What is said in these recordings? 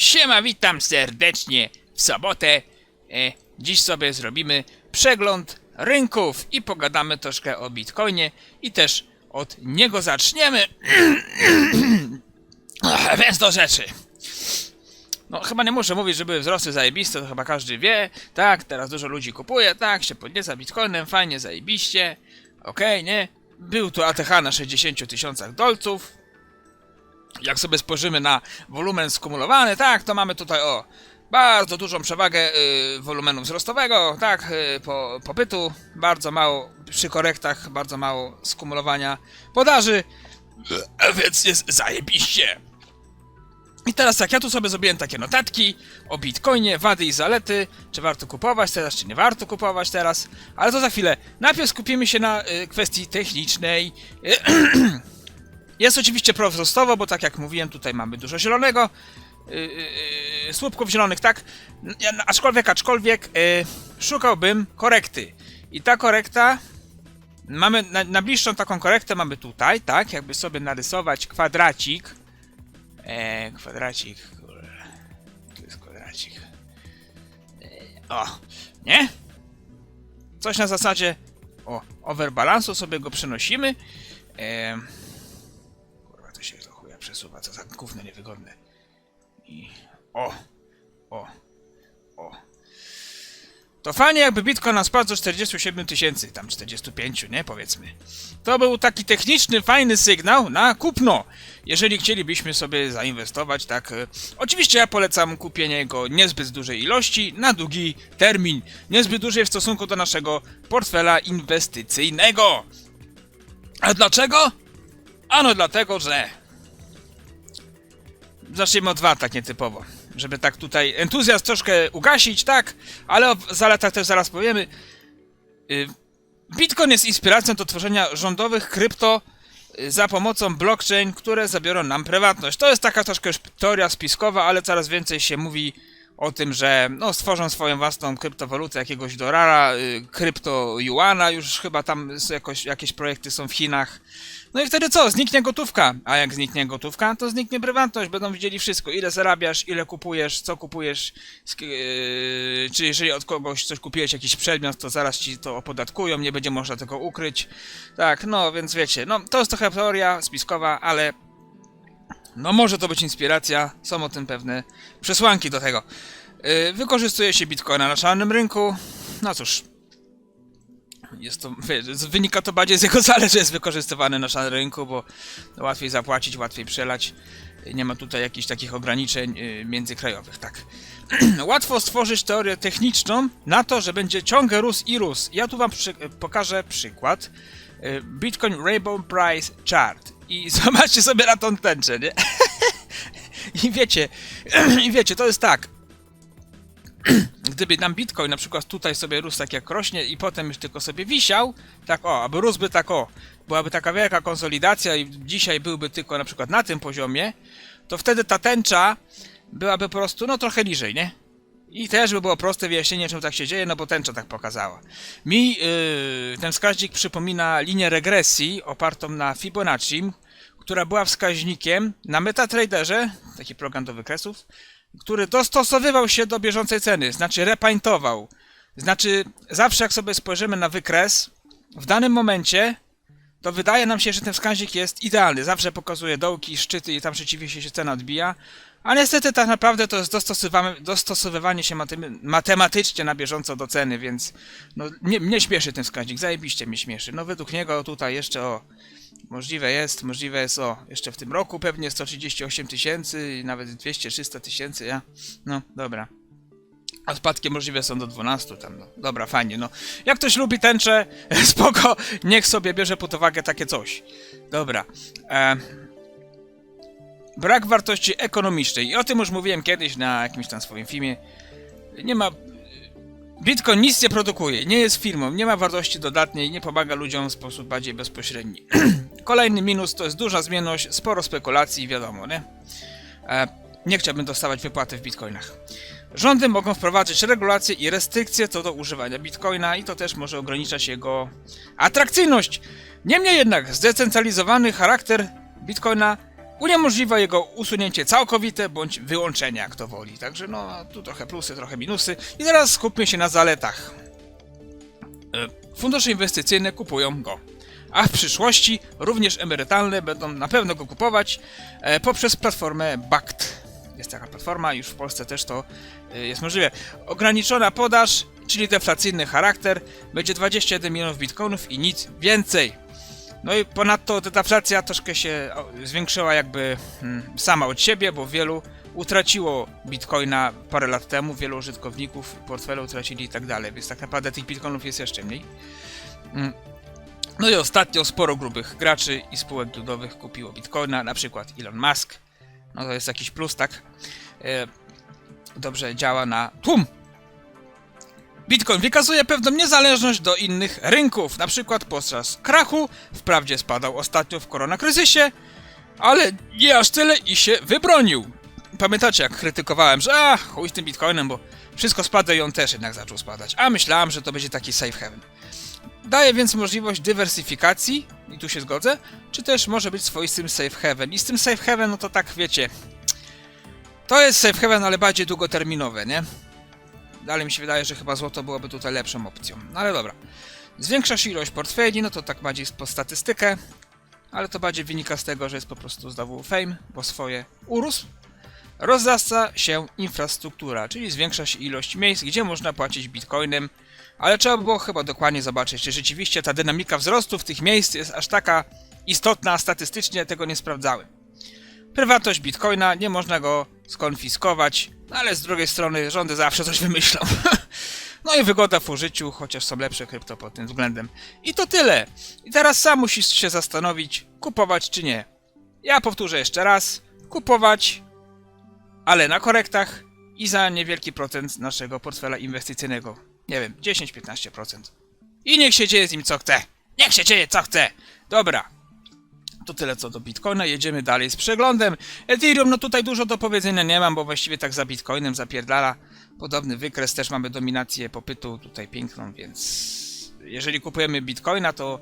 Siema, witam serdecznie w sobotę. E, dziś sobie zrobimy przegląd rynków i pogadamy troszkę o Bitcoinie i też od niego zaczniemy. Więc do rzeczy. No, chyba nie muszę mówić, że były wzrosty zajebiste, to chyba każdy wie. Tak, teraz dużo ludzi kupuje, tak, się podnieca Bitcoinem, fajnie, zajebiście. Okej, nie? Był tu ATH na 60 tysiącach dolców. Jak sobie spojrzymy na wolumen skumulowany, tak, to mamy tutaj o bardzo dużą przewagę y, wolumenu wzrostowego, tak, y, po, popytu, bardzo mało przy korektach, bardzo mało skumulowania podaży, y, więc jest zajebiście. I teraz tak, ja tu sobie zrobiłem takie notatki o Bitcoinie, wady i zalety, czy warto kupować teraz, czy nie warto kupować teraz, ale to za chwilę. Najpierw skupimy się na y, kwestii technicznej. Y, Jest oczywiście prowzrostowo, bo tak jak mówiłem, tutaj mamy dużo zielonego, yy, słupków zielonych, tak? No, aczkolwiek, aczkolwiek, yy, szukałbym korekty. I ta korekta, mamy na, najbliższą taką korektę mamy tutaj, tak? Jakby sobie narysować kwadracik. E, kwadracik. Tu jest kwadracik. E, o, nie? Coś na zasadzie, o, overbalansu sobie go przenosimy. E, przesuwa, co za gówno niewygodne. I... O! O! O! To fajnie jakby Bitcoin nam spadł do 47 tysięcy, tam 45, nie? Powiedzmy. To był taki techniczny, fajny sygnał na kupno, jeżeli chcielibyśmy sobie zainwestować, tak. e, Oczywiście ja polecam kupienie go niezbyt dużej ilości, na długi termin, niezbyt dużej w stosunku do naszego portfela inwestycyjnego. A dlaczego? Ano dlatego, że... Zacznijmy od dwa tak nietypowo. Żeby tak tutaj entuzjazm troszkę ugasić, tak? Ale o zaletach też zaraz powiemy. Y, Bitcoin jest inspiracją do tworzenia rządowych krypto y, za pomocą blockchain, które zabiorą nam prywatność. To jest taka troszkę już teoria spiskowa, ale coraz więcej się mówi o tym, że no, stworzą swoją własną kryptowalutę jakiegoś dolara, y, krypto juana, już chyba tam jakoś, jakieś projekty są w Chinach. No i wtedy co? Zniknie gotówka. A jak zniknie gotówka, to zniknie prywatność. Będą widzieli wszystko. Ile zarabiasz, ile kupujesz, co kupujesz. Yy, czy jeżeli od kogoś coś kupiłeś, jakiś przedmiot, to zaraz ci to opodatkują, nie będzie można tego ukryć. Tak, no więc wiecie, no to jest trochę teoria spiskowa, ale no może to być inspiracja. Są o tym pewne przesłanki do tego. Yy, wykorzystuje się bitcoina na czarnym rynku. No cóż, jest to, wiesz, wynika to bardziej z jego zalet, że jest wykorzystywany na szarym rynku, bo łatwiej zapłacić, łatwiej przelać. Nie ma tutaj jakichś takich ograniczeń y, międzykrajowych, tak. Łatwo stworzyć teorię techniczną na to, że będzie ciągle rósł i rósł. Ja tu wam przy, pokażę przykład. Y, Bitcoin Rainbow Price Chart. I zobaczcie sobie na tą tęczę, nie? I wiecie, i wiecie, to jest tak gdyby nam Bitcoin na przykład tutaj sobie rósł tak jak rośnie i potem już tylko sobie wisiał, tak o, aby rósłby tak o, byłaby taka wielka konsolidacja i dzisiaj byłby tylko na przykład na tym poziomie, to wtedy ta tęcza byłaby po prostu no trochę niżej, nie? I też by było proste wyjaśnienie, czemu tak się dzieje, no bo tęcza tak pokazała. Mi yy, ten wskaźnik przypomina linię regresji opartą na Fibonacci, która była wskaźnikiem na MetaTraderze, taki program do wykresów, który dostosowywał się do bieżącej ceny, znaczy repaintował. Znaczy, zawsze jak sobie spojrzymy na wykres, w danym momencie, to wydaje nam się, że ten wskaźnik jest idealny. Zawsze pokazuje dołki, szczyty i tam rzeczywiście się cena odbija. A niestety tak naprawdę to jest dostosowywanie, się matem- matematycznie na bieżąco do ceny, więc no, nie, mnie śmieszy ten wskaźnik, zajebiście mnie śmieszy. No według niego tutaj jeszcze o Możliwe jest, możliwe jest, o, jeszcze w tym roku pewnie 138 tysięcy, i nawet 200-300 tysięcy, ja, no, dobra. A spadki możliwe są do 12 tam, no, dobra, fajnie, no. Jak ktoś lubi tęczę, spoko, niech sobie bierze pod uwagę takie coś. Dobra. E, brak wartości ekonomicznej, i o tym już mówiłem kiedyś na jakimś tam swoim filmie. Nie ma Bitcoin nic nie produkuje, nie jest firmą, nie ma wartości dodatniej, nie pomaga ludziom w sposób bardziej bezpośredni. Kolejny minus to jest duża zmienność, sporo spekulacji, wiadomo, nie? E, nie chciałbym dostawać wypłaty w bitcoinach. Rządy mogą wprowadzić regulacje i restrykcje co do używania bitcoina i to też może ograniczać jego atrakcyjność. Niemniej jednak zdecentralizowany charakter bitcoina uniemożliwia jego usunięcie całkowite bądź wyłączenie, jak to woli. Także no, tu trochę plusy, trochę minusy. I teraz skupmy się na zaletach. E, Fundusze inwestycyjne kupują go. A w przyszłości również emerytalne będą na pewno go kupować e, poprzez platformę BACT. Jest taka platforma, już w Polsce też to e, jest możliwe. Ograniczona podaż, czyli deflacyjny charakter, będzie 21 milionów bitcoinów i nic więcej. No i ponadto ta deflacja troszkę się zwiększyła jakby hmm, sama od siebie, bo wielu utraciło bitcoina parę lat temu, wielu użytkowników portfele utracili i tak dalej, więc tak naprawdę tych bitcoinów jest jeszcze mniej. No i ostatnio sporo grubych graczy i spółek giełdowych kupiło bitcoina, na przykład Elon Musk. No to jest jakiś plus, tak? E, dobrze działa na tłum. Bitcoin wykazuje pewną niezależność do innych rynków, na przykład podczas krachu, wprawdzie spadał ostatnio w koronakryzysie, ale nie aż tyle i się wybronił. Pamiętacie jak krytykowałem, że a, chuj z tym bitcoinem, bo wszystko spada i on też jednak zaczął spadać, a myślałem, że to będzie taki safe haven. Daje więc możliwość dywersyfikacji, i tu się zgodzę, czy też może być swoistym safe haven. I z tym safe haven, no to tak wiecie, to jest safe haven, ale bardziej długoterminowe, nie? Dalej mi się wydaje, że chyba złoto byłoby tutaj lepszą opcją. No ale dobra. Zwiększasz ilość portfeli, no to tak bardziej po statystykę, ale to bardziej wynika z tego, że jest po prostu znowu fame, bo swoje urósł. Rozrasta się infrastruktura, czyli zwiększa się ilość miejsc, gdzie można płacić bitcoinem, ale trzeba było chyba dokładnie zobaczyć, czy rzeczywiście ta dynamika wzrostu w tych miejsc jest aż taka istotna, statystycznie tego nie sprawdzałem. Prywatność bitcoina, nie można go skonfiskować, ale z drugiej strony rządy zawsze coś wymyślą. no i wygoda w użyciu, chociaż są lepsze krypto pod tym względem. I to tyle. I teraz sam musisz się zastanowić, kupować czy nie. Ja powtórzę jeszcze raz, kupować, ale na korektach i za niewielki procent naszego portfela inwestycyjnego. Nie wiem, 10-15%. I niech się dzieje z nim co chce. Niech się dzieje co chce. Dobra. To tyle co do Bitcoina, jedziemy dalej z przeglądem. Ethereum, no tutaj dużo do powiedzenia nie mam, bo właściwie tak za Bitcoinem zapierdala. Podobny wykres, też mamy dominację popytu tutaj piękną, więc jeżeli kupujemy Bitcoina, to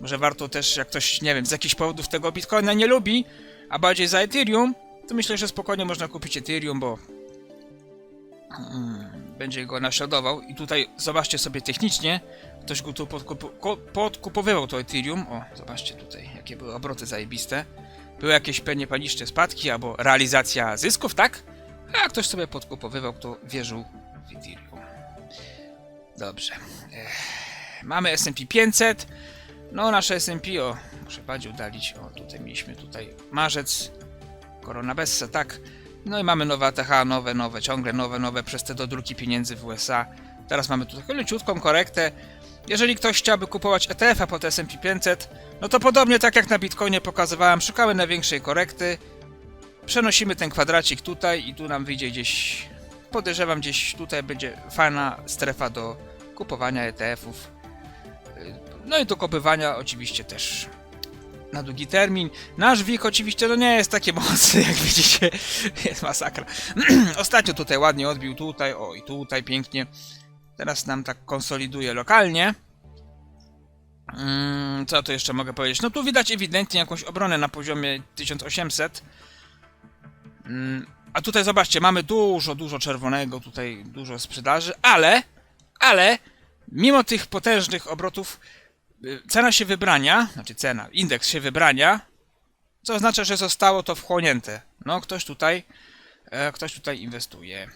może warto też, jak ktoś, nie wiem, z jakichś powodów tego Bitcoina nie lubi, a bardziej za Ethereum, to myślę, że spokojnie można kupić Ethereum, bo mm, będzie go naśladował. I tutaj zobaczcie sobie technicznie, ktoś go tu podkup ko- podkupowywał to Ethereum. O, zobaczcie tutaj, jakie były obroty zajebiste. Były jakieś pewnie paniczne spadki albo realizacja zysków, tak? A ktoś sobie podkupowywał, kto wierzył w Ethereum. Dobrze. Ech. Mamy S&P 500. No, nasze S&P, o, muszę bardziej udalić. O, tutaj mieliśmy tutaj marzec, Korona Bessa, tak. No i mamy nowe ATH, nowe, nowe, ciągle nowe, nowe przez te dodruki pieniędzy w USA. Teraz mamy tu taką leciutką korektę. Jeżeli ktoś chciałby kupować ETF-a pod S&P 500, no to podobnie tak jak na Bitcoinie pokazywałem, szukamy największej korekty. Przenosimy ten kwadracik tutaj i tu nam wyjdzie gdzieś, podejrzewam gdzieś tutaj będzie fajna strefa do kupowania ETF-ów. No i do kopywania oczywiście też na długi termin. Nasz WIG oczywiście no nie jest takie mocny, jak widzicie, jest masakra. Ostatnio tutaj ładnie odbił, tutaj, o i tutaj pięknie. Teraz nam tak konsoliduje lokalnie. Mm, co tu jeszcze mogę powiedzieć? No tu widać ewidentnie jakąś obronę na poziomie 1800. Mm, a tutaj zobaczcie, mamy dużo, dużo czerwonego, tutaj dużo sprzedaży, ale, ale, mimo tych potężnych obrotów, cena się wybrania, znaczy cena, indeks się wybrania, co oznacza, że zostało to wchłonięte. No, ktoś tutaj, e, ktoś tutaj inwestuje.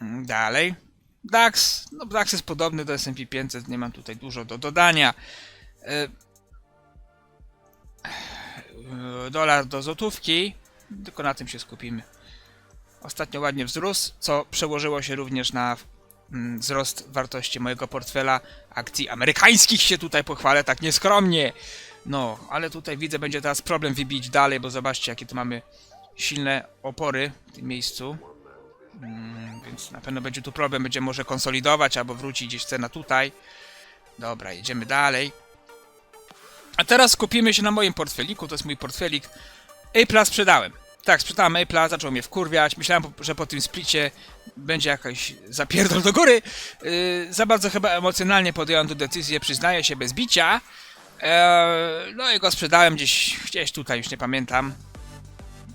Mm, Dalej. DAX, no DAX jest podobny do S&P 500, nie mam tutaj dużo do dodania. E, e, Dolar do złotówki, tylko na tym się skupimy. Ostatnio ładnie wzrósł, co przełożyło się również na wzrost wartości mojego portfela akcji amerykańskich się tutaj pochwalę, tak nieskromnie. No, ale tutaj widzę, będzie teraz problem wybić dalej, bo zobaczcie, jakie tu mamy silne opory w tym miejscu. Mm, więc na pewno będzie tu problem, będzie może konsolidować albo wrócić gdzieś cena tutaj. Dobra, jedziemy dalej. A teraz skupimy się na moim portfeliku, to jest mój portfelik. A sprzedałem. Tak, sprzedałem A, zaczął mnie wkurwiać. Myślałem, że po tym splicie będzie jakaś zapierdol do góry. Yy, za bardzo chyba emocjonalnie podjąłem tę decyzję, przyznaję się, bez bicia. Eee, no i go sprzedałem gdzieś, gdzieś tutaj, już nie pamiętam.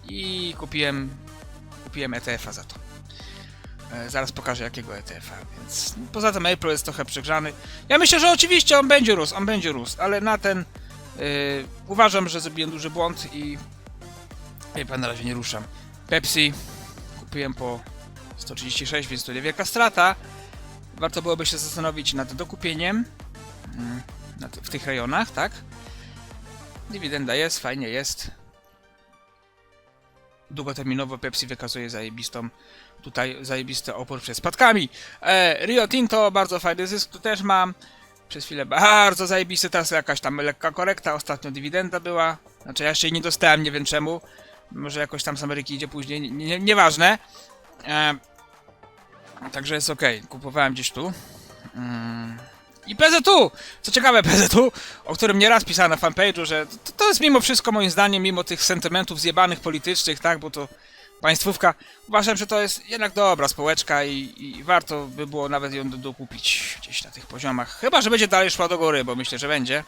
i kupiłem, kupiłem ETF-a za to. E, Zaraz pokażę jakiego ETF-a, więc poza tym April jest trochę przegrzany. Ja myślę, że oczywiście on będzie rósł, on będzie rósł, ale na ten yy, uważam, że zrobiłem duży błąd i pan, na razie nie ruszam. Pepsi kupiłem po 136, więc to niewielka strata. Warto byłoby się zastanowić nad dokupieniem mm, w tych rejonach, tak? Dywidenda jest, fajnie jest. Długoterminowo Pepsi wykazuje zajebistą tutaj zajebisty opór przed spadkami. E, Rio Tinto, bardzo fajny zysk tu też mam. Przez chwilę bardzo zajebisty, teraz jakaś tam lekka korekta, ostatnio dywidenda była. Znaczy ja jeszcze jej nie dostałem, nie wiem czemu. Może jakoś tam z Ameryki idzie później, nie, nie, nieważne. E, także jest ok, kupowałem gdzieś tu. Mm. I PZU! Co ciekawe, PZU, o którym nieraz pisałem na fanpage'u, że to, to jest mimo wszystko moim zdaniem, mimo tych sentymentów zjebanych politycznych, tak, bo to państwówka, uważam, że to jest jednak dobra społeczka i, i warto by było nawet ją do- dokupić gdzieś na tych poziomach. Chyba, że będzie dalej szła do góry, bo myślę, że będzie.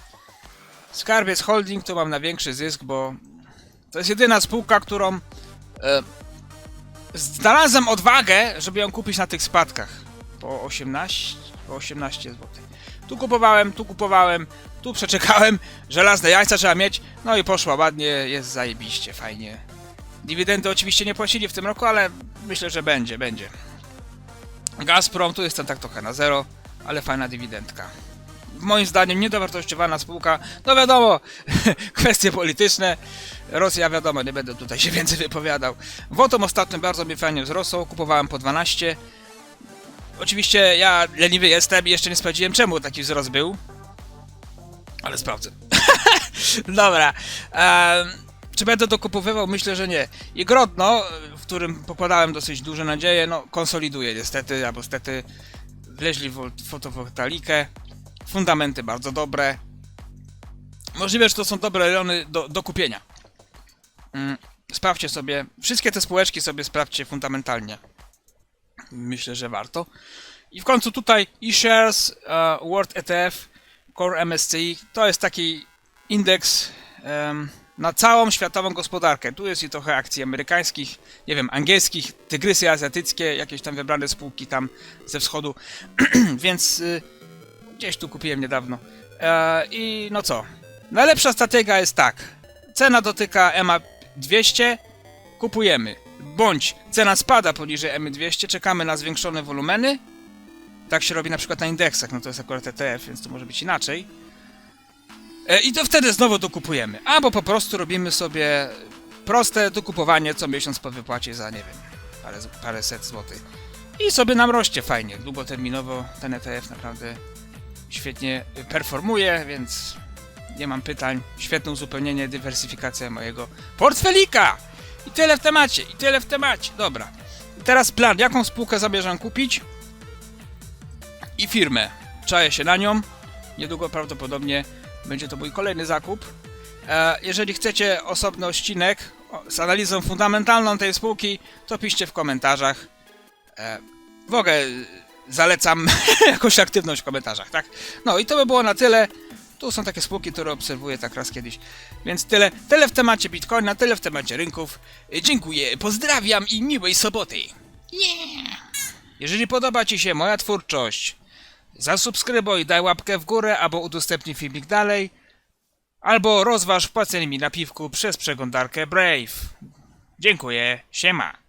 Skarbiec Holding to mam na większy zysk, bo to jest jedyna spółka, którą e, znalazłem odwagę, żeby ją kupić na tych spadkach. Po 18, po 18 zł. Tu kupowałem, tu kupowałem, tu przeczekałem, żelazne jajca trzeba mieć, no i poszła ładnie, jest zajebiście, fajnie. Dywidendy oczywiście nie płacili w tym roku, ale myślę, że będzie, będzie. Gazprom, tu jestem tak trochę na zero, ale fajna dywidendka. Moim zdaniem niedowartościowana spółka, no wiadomo, kwestie polityczne, Rosja wiadomo, nie będę tutaj się więcej wypowiadał. Wotom ostatnio bardzo mi fajnie wzrosło, kupowałem po 12. Oczywiście ja leniwy jestem i jeszcze nie sprawdziłem czemu taki wzrost był. Ale sprawdzę. Dobra. em, czy będę dokupowywał? Myślę, że nie. I Grodno, w którym pokładałem dosyć duże nadzieje, no konsoliduje niestety, albo stety wleźli w wol- fotowoltaikę. Fundamenty bardzo dobre. Możliwe, że to są dobre rejony do, do kupienia. Mm, sprawdźcie sobie, wszystkie te spółeczki sobie sprawdźcie fundamentalnie. Myślę, że warto. I w końcu tutaj eShares, uh, World ETF, Core MSCI, to jest taki indeks em, na całą światową gospodarkę. Tu jest i trochę akcji amerykańskich, nie wiem, angielskich, tygrysy azjatyckie, jakieś tam wybrane spółki tam ze wschodu, więc y, gdzieś tu kupiłem niedawno. E, I no co? Najlepsza strategia jest tak. Cena dotyka EMA 200, kupujemy. Bądź cena spada poniżej EMY 200, czekamy na zwiększone wolumeny. Tak się robi na przykład na indeksach, no to jest akurat ETF, więc to może być inaczej. E, I to wtedy znowu dokupujemy. Albo po prostu robimy sobie proste dokupowanie co miesiąc po wypłacie za, nie wiem, parę, parę set złotych. I sobie nam rośnie fajnie. Długoterminowo ten ETF naprawdę świetnie performuje, więc nie mam pytań. Świetne uzupełnienie, dywersyfikacja mojego portfelika! I tyle w temacie, i tyle w temacie. Dobra. Teraz plan. Jaką spółkę zamierzam kupić? I firmę. Czaję się na nią. Niedługo prawdopodobnie będzie to mój kolejny zakup. E, jeżeli chcecie osobny odcinek z analizą fundamentalną tej spółki, to piszcie w komentarzach. E, w ogóle y, zalecam jakąś aktywność w komentarzach, tak? No i to by było na tyle. Tu są takie spółki, które obserwuję tak raz kiedyś. Więc tyle, tyle w temacie Bitcoina, tyle w temacie rynków. Dziękuję, pozdrawiam i miłej soboty. Yeah. Jeżeli podoba Ci się moja twórczość, zasubskrybuj, daj łapkę w górę, albo udostępnij filmik dalej, albo rozważ wpłacenie mi na piwku przez przeglądarkę Brave. Dziękuję, siema.